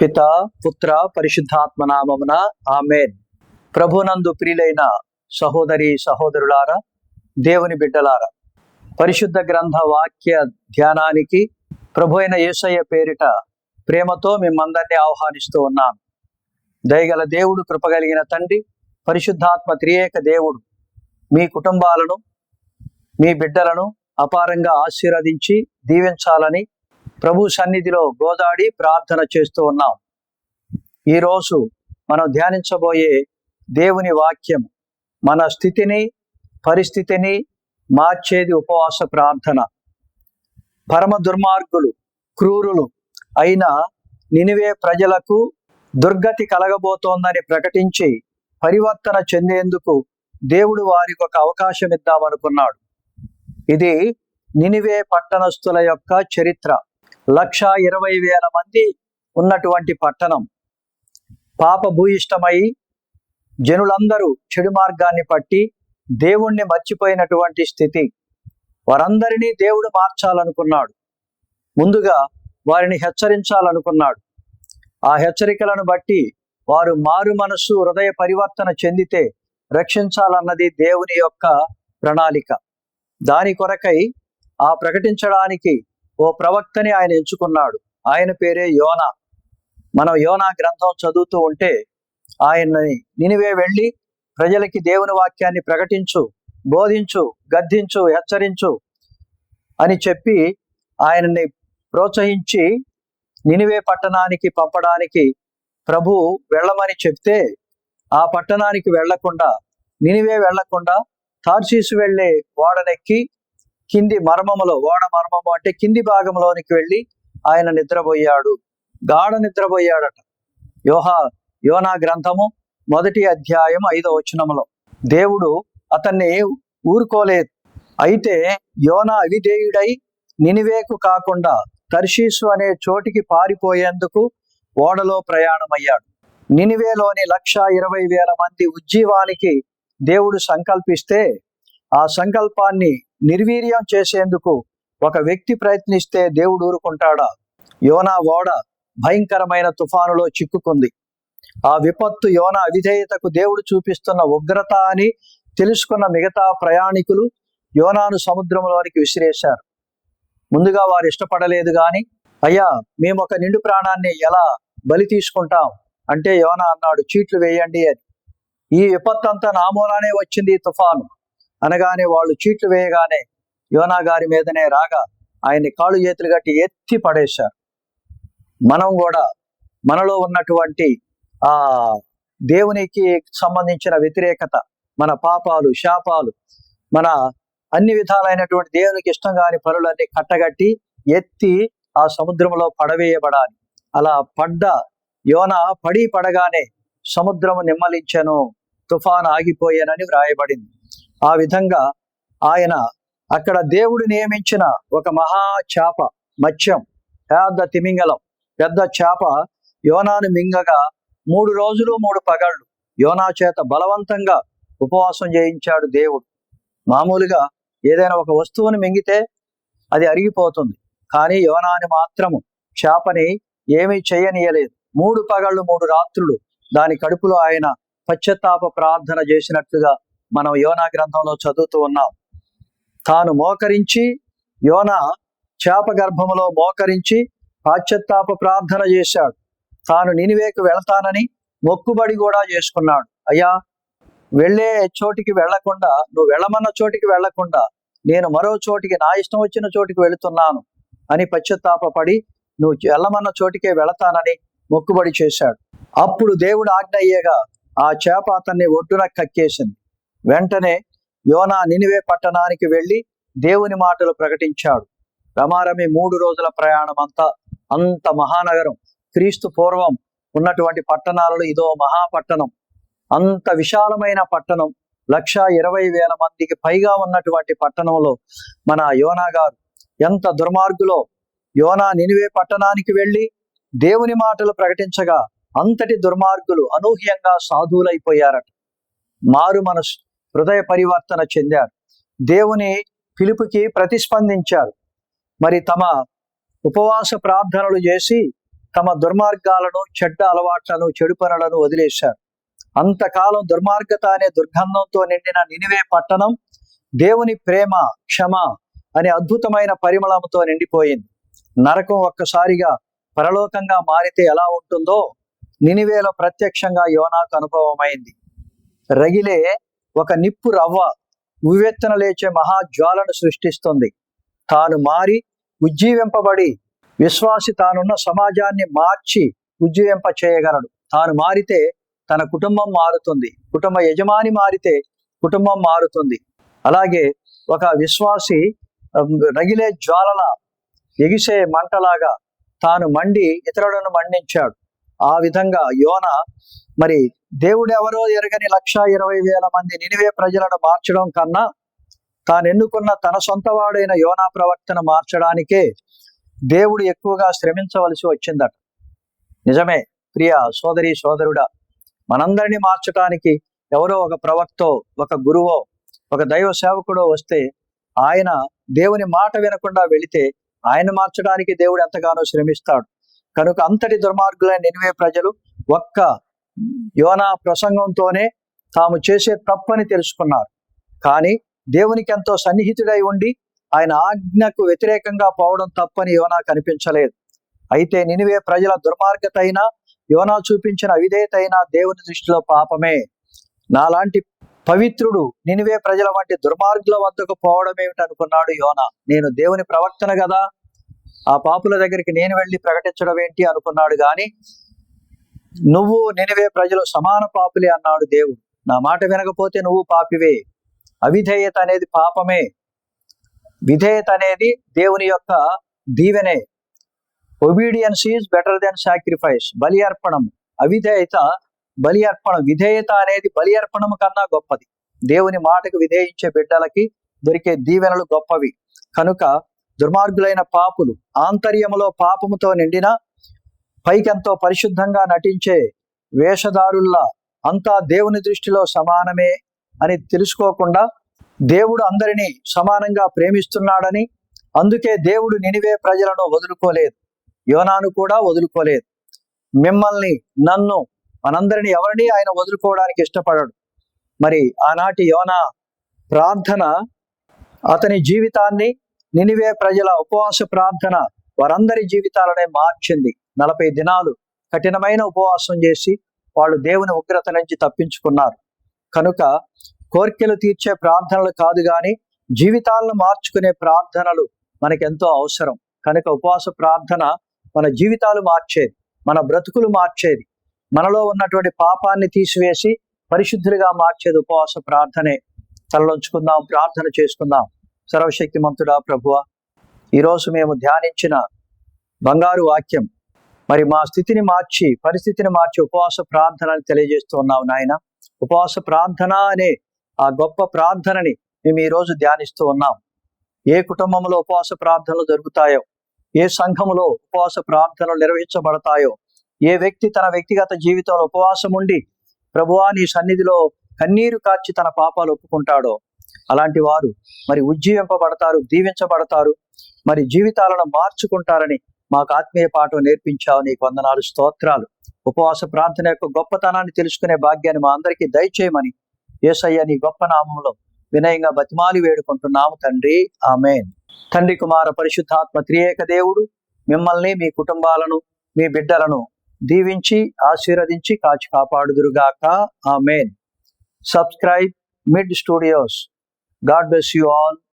పిత పుత్ర పరిశుద్ధాత్మ నామమున ఆమెన్. ప్రభునందు ప్రియులైన సహోదరి సహోదరులారా దేవుని బిడ్డలారా పరిశుద్ధ గ్రంథ వాక్య ధ్యానానికి ప్రభు అయిన యేసయ్య పేరిట ప్రేమతో మిమ్మందరినీ ఆహ్వానిస్తూ ఉన్నాను. దయగల దేవుడు కృపగలిగిన తండ్రి పరిశుద్ధాత్మ త్రియేక దేవుడు మీ కుటుంబాలను మీ బిడ్డలను అపారంగా ఆశీర్వదించి దీవించాలని ప్రభు సన్నిధిలో గోదాడి ప్రార్థన చేస్తూ ఉన్నాం. ఈరోజు మనం ధ్యానించబోయే దేవుని వాక్యం మన స్థితిని పరిస్థితిని మార్చేది ఉపవాస ప్రార్థన. పరమ దుర్మార్గులు క్రూరులు అయిన నినివే ప్రజలకు దుర్గతి కలగబోతోందని ప్రకటించి పరివర్తన చెందేందుకు దేవుడు వారికి ఒక అవకాశం ఇద్దామనుకున్నాడు. ఇది నినివే పట్టణస్థుల యొక్క చరిత్ర. లక్ష ఇరవై వేల మంది ఉన్నటువంటి పట్టణం. పాప భూయిష్టమై జనులందరూ చెడు మార్గాన్ని పట్టి దేవుణ్ణి మర్చిపోయినటువంటి స్థితి. వారందరినీ దేవుడు మార్చాలనుకున్నాడు. ముందుగా వారిని హెచ్చరించాలనుకున్నాడు. ఆ హెచ్చరికలను బట్టి వారు మారు మనస్సు హృదయ పరివర్తన చెందితే రక్షించాలన్నది దేవుని యొక్క ప్రణాళిక. దాని కొరకై ఆ ప్రకటించడానికి ఓ ప్రవక్తని ఆయన ఎంచుకున్నాడు. ఆయన పేరే యోనా. మనం యోనా గ్రంథం చదువుతూ ఉంటే ఆయన్ని నినివే వెళ్ళి ప్రజలకి దేవుని వాక్యాన్ని ప్రకటించు బోధించు గద్దించు హెచ్చరించు అని చెప్పి ఆయనని ప్రోత్సహించి నినివే పట్టణానికి పంపడానికి ప్రభు వెళ్ళమని చెప్తే ఆ పట్టణానికి వెళ్ళకుండా నినివే వెళ్ళకుండా తార్సీసు వెళ్ళే ఓడనెక్కి కింది మర్మములో ఓడ మర్మము అంటే కింది భాగంలోనికి వెళ్ళి ఆయన నిద్రపోయాడు. గాఢ నిద్రపోయాడట. యోహా యోనా గ్రంథము మొదటి అధ్యాయం ఐదో వచనములో. దేవుడు అతన్ని ఊరుకోలేదు. అయితే యోనా అవిధేయుడై నినివేకు కాకుండా తర్షీసు అనే చోటికి పారిపోయేందుకు ఓడలో ప్రయాణమయ్యాడు. నినివేలోని లక్ష ఇరవై వేల మంది ఉజ్జీవానికి దేవుడు సంకల్పిస్తే ఆ సంకల్పాన్ని నిర్వీర్యం చేసేందుకు ఒక వ్యక్తి ప్రయత్నిస్తే దేవుడు ఊరుకుంటాడా? యోనా ఓడ భయంకరమైన తుఫానులో చిక్కుకుంది. ఆ విపత్తు యోన అవిధేయతకు దేవుడు చూపిస్తున్న ఉగ్రత అని తెలుసుకున్న మిగతా ప్రయాణికులు యోనాను సముద్రంలోనికి విసిరేశారు. ముందుగా వారు ఇష్టపడలేదు గాని అయ్యా మేము ఒక నిండు ప్రాణాన్ని ఎలా బలి తీసుకుంటాం? అంటే యోన అన్నాడు చీట్లు వేయండి అని. ఈ విపత్తు అంతా నా మూలానే వచ్చింది ఈ తుఫాను. అనగానే వాళ్ళు చీట్లు వేయగానే యోనా గారి మీదనే రాగా ఆయన్ని కాళ్ళు చేతులు కట్టి ఎత్తి పడేశారు. మనం కూడా మనలో ఉన్నటువంటి ఆ దేవునికి సంబంధించిన వ్యతిరేకత మన పాపాలు శాపాలు మన అన్ని విధాలైనటువంటి దేవునికి ఇష్టం కాని పనులన్నీ కట్టగట్టి ఎత్తి ఆ సముద్రంలో పడవేయబడాలి. అలా పడ్డ యోన పడి పడగానే సముద్రము నిమ్మలించెను తుఫాన్ ఆగిపోయానని వ్రాయబడింది. ఆ విధంగా ఆయన అక్కడ దేవుడు నియమించిన ఒక మహా చేప మత్స్యం పెద్ద తిమింగలం పెద్ద చేప యోనాను మింగగా మూడు రోజులు మూడు పగళ్ళు యోనా చేత బలవంతంగా ఉపవాసం చేయించాడు దేవుడు. మామూలుగా ఏదైనా ఒక వస్తువును మింగితే అది అరిగిపోతుంది. కానీ యోనాని మాత్రము చేపని ఏమీ చేయనీయలేదు. మూడు పగళ్ళు మూడు రాత్రులు దాని కడుపులో ఆయన పశ్చాత్తాప ప్రార్థన చేసినట్లుగా మనం యోనా గ్రంథంలో చదువుతూ ఉన్నాం. తాను మోకరించి యోన చేప గర్భములో మోకరించి పాశ్చాత్తాప ప్రార్థన చేశాడు. తాను నినివేకు వెళతానని మొక్కుబడి కూడా చేసుకున్నాడు. అయ్యా వెళ్ళే చోటికి వెళ్ళకుండా నువ్వు వెళ్ళమన్న చోటికి వెళ్ళకుండా నేను మరో చోటికి నా ఇష్టం వచ్చిన చోటికి వెళుతున్నాను అని పశ్చాత్తాపడి నువ్వు వెళ్ళమన్న చోటికే వెళతానని మొక్కుబడి చేశాడు. అప్పుడు దేవుడు ఆజ్ఞ అయ్యేగా ఆ చేప అతన్ని ఒడ్డున కక్కేసింది. వెంటనే యోనా నినివే పట్టణానికి వెళ్ళి దేవుని మాటలు ప్రకటించాడు. రమారమి మూడు రోజుల ప్రయాణం అంతా అంత మహానగరం. క్రీస్తు పూర్వం ఉన్నటువంటి పట్టణాలలో ఇదో మహాపట్టణం. అంత విశాలమైన పట్టణం. లక్ష ఇరవై వేల మందికి పైగా ఉన్నటువంటి పట్టణంలో మన యోనా గారు ఎంత దుర్మార్గులో యోనా నినివే పట్టణానికి వెళ్ళి దేవుని మాటలు ప్రకటించగా అంతటి దుర్మార్గులు అనూహ్యంగా సాధువులైపోయారట. మారు మనసు హృదయ పరివర్తన చెందారు. దేవుని పిలుపుకి ప్రతిస్పందించారు. మరి తమ ఉపవాస ప్రార్థనలు చేసి తమ దుర్మార్గాలను చెడ్డ అలవాట్లను చెడు పనులను వదిలేశారు. అంతకాలం దుర్మార్గత అనే దుర్గంధంతో నిండిన నినివే పట్టణం దేవుని ప్రేమ క్షమ అనే అద్భుతమైన పరిమళంతో నిండిపోయింది. నరకం ఒక్కసారిగా పరలోకంగా మారితే ఎలా ఉంటుందో నినివేలో ప్రత్యక్షంగా యోనాకు అనుభవమైంది. రగిలే ఒక నిప్పు రవ్వ ఉవ్వెత్తున లేచే మహాజ్వాలను సృష్టిస్తుంది. తాను మారి ఉజ్జీవింపబడి విశ్వాసి తానున్న సమాజాన్ని మార్చి ఉజ్జీవింప చేయగలడు. తాను మారితే తన కుటుంబం మారుతుంది. కుటుంబ యజమాని మారితే కుటుంబం మారుతుంది. అలాగే ఒక విశ్వాసి రగిలే జ్వాలల ఎగిసే మంటలాగా తాను మండి ఇతరులను మండించాడు. ఆ విధంగా యోన మరి దేవుడు ఎవరో ఎరగని లక్ష ఇరవై వేల మంది నినివే ప్రజలను మార్చడం కన్నా తాను ఎన్నుకున్న తన సొంతవాడైన యోనా ప్రవక్తను మార్చడానికే దేవుడు ఎక్కువగా శ్రమించవలసి వచ్చిందట. నిజమే ప్రియ సోదరి సోదరుడా మనందరినీ మార్చడానికి ఎవరో ఒక ప్రవక్తో ఒక గురువో ఒక దైవ సేవకుడో వస్తే ఆయన దేవుని మాట వినకుండా వెళితే ఆయన మార్చడానికి దేవుడు ఎంతగానో శ్రమిస్తాడు. కనుక అంతటి దుర్మార్గులైన నినివే ప్రజలు ఒక్క యోనా ప్రసంగంతోనే తాము చేసే తప్పని తెలుసుకున్నారు. కానీ దేవునికి ఎంతో సన్నిహితుడై ఉండి ఆయన ఆజ్ఞకు వ్యతిరేకంగా పోవడం తప్పని యోనా కనిపించలేదు. అయితే నినివే ప్రజల దుర్మార్గత అయినా యోనా చూపించిన అవిధేయత అయినా దేవుని దృష్టిలో పాపమే. నాలాంటి పవిత్రుడు నినివే ప్రజల వంటి దుర్మార్గుల వద్దకు పోవడం ఏమిటనుకున్నాడు యోనా. నేను దేవుని ప్రవర్తన కదా ఆ పాపుల దగ్గరికి నేను వెళ్ళి ప్రకటించడం ఏంటి అనుకున్నాడు కానీ నువ్వు నినివే ప్రజలు సమాన పాపులే అన్నాడు దేవుడు. నా మాట వినకపోతే నువ్వు పాపివే. అవిధేయత అనేది పాపమే. విధేయత అనేది దేవుని యొక్క దీవెనే. Obedience is better than sacrifice బలి అర్పణం అవిధేయత బలి అర్పణం. విధేయత అనేది బలి అర్పణం కన్నా గొప్పది. దేవుని మాటకు విధేయించే బిడ్డలకి దొరికే దీవెనలు గొప్పవి. కనుక దుర్మార్గులైన పాపులు ఆంతర్యములో పాపముతో నిండిన పైకెంతో పరిశుద్ధంగా నటించే వేషధారుల్లా అంతా దేవుని దృష్టిలో సమానమే అని తెలుసుకోకుండా దేవుడు అందరినీ సమానంగా ప్రేమిస్తున్నాడని అందుకే దేవుడు నినివే ప్రజలను వదులుకోలేదు. యోనాను కూడా వదులుకోలేదు. మిమ్మల్ని నన్ను మనందరిని ఎవరిని ఆయన వదులుకోవడానికి ఇష్టపడడు. మరి ఆనాటి యోనా ప్రార్థన అతని జీవితాన్ని నినివే ప్రజల ఉపవాస ప్రార్థన వారందరి జీవితాలనే మార్చింది. నలభై దినాలు కఠినమైన ఉపవాసం చేసి వాళ్ళు దేవుని ఉగ్రత నుంచి తప్పించుకున్నారు. కనుక కోరికలు తీర్చే ప్రార్థనలు కాదు గాని జీవితాలను మార్చుకునే ప్రార్థనలు మనకెంతో అవసరం. కనుక ఉపవాస ప్రార్థన మన జీవితాలు మార్చేది మన బ్రతుకులు మార్చేది. మనలో ఉన్నటువంటి పాపాన్ని తీసివేసి పరిశుద్ధులుగా మార్చేది ఉపవాస ప్రార్థనే. తలలోంచుకుందాం ప్రార్థన చేసుకుందాం. సర్వశక్తిమంతుడా ప్రభువ. ఈరోజు మేము ధ్యానించిన బంగారు వాక్యం. మరి మా స్థితిని మార్చి పరిస్థితిని మార్చి ఉపవాస ప్రార్థనని తెలియజేస్తూ ఉన్నావు నాయన. ఉపవాస ప్రార్థన అనే ఆ గొప్ప ప్రార్థనని మేము ఈ రోజు ధ్యానిస్తూ ఉన్నాం. ఏ కుటుంబంలో ఉపవాస ప్రార్థనలు జరుగుతాయో ఏ సంఘములో ఉపవాస ప్రార్థనలు నిర్వహించబడతాయో ఏ వ్యక్తి తన వ్యక్తిగత జీవితంలో ఉపవాసం ఉండి ప్రభువా నీ సన్నిధిలో కన్నీరు కాచి తన పాపాలు ఒప్పుకుంటాడో అలాంటి వారు మరి ఉజ్జీవింపబడతారు దీవించబడతారు. మరి జీవితాలను మార్చుకుంటారని మాకు ఆత్మీయ పాఠం నేర్పించావు నీకు వందనాలు స్తోత్రాలు. ఉపవాస ప్రార్థన యొక్క గొప్పతనాన్ని తెలుసుకునే భాగ్యాన్ని మా అందరికీ దయచేయమని యేసయ్య నీ గొప్ప నామంలో వినయంగా బతిమాలి వేడుకుంటున్నాము తండ్రి. ఆమెన్. తండ్రి కుమార పరిశుద్ధాత్మ త్రియేక దేవుడు మిమ్మల్ని మీ కుటుంబాలను మీ బిడ్డలను దీవించి ఆశీర్వదించి కాచి కాపాడుదురుగాక. Amen. Subscribe mid studios. God bless you all.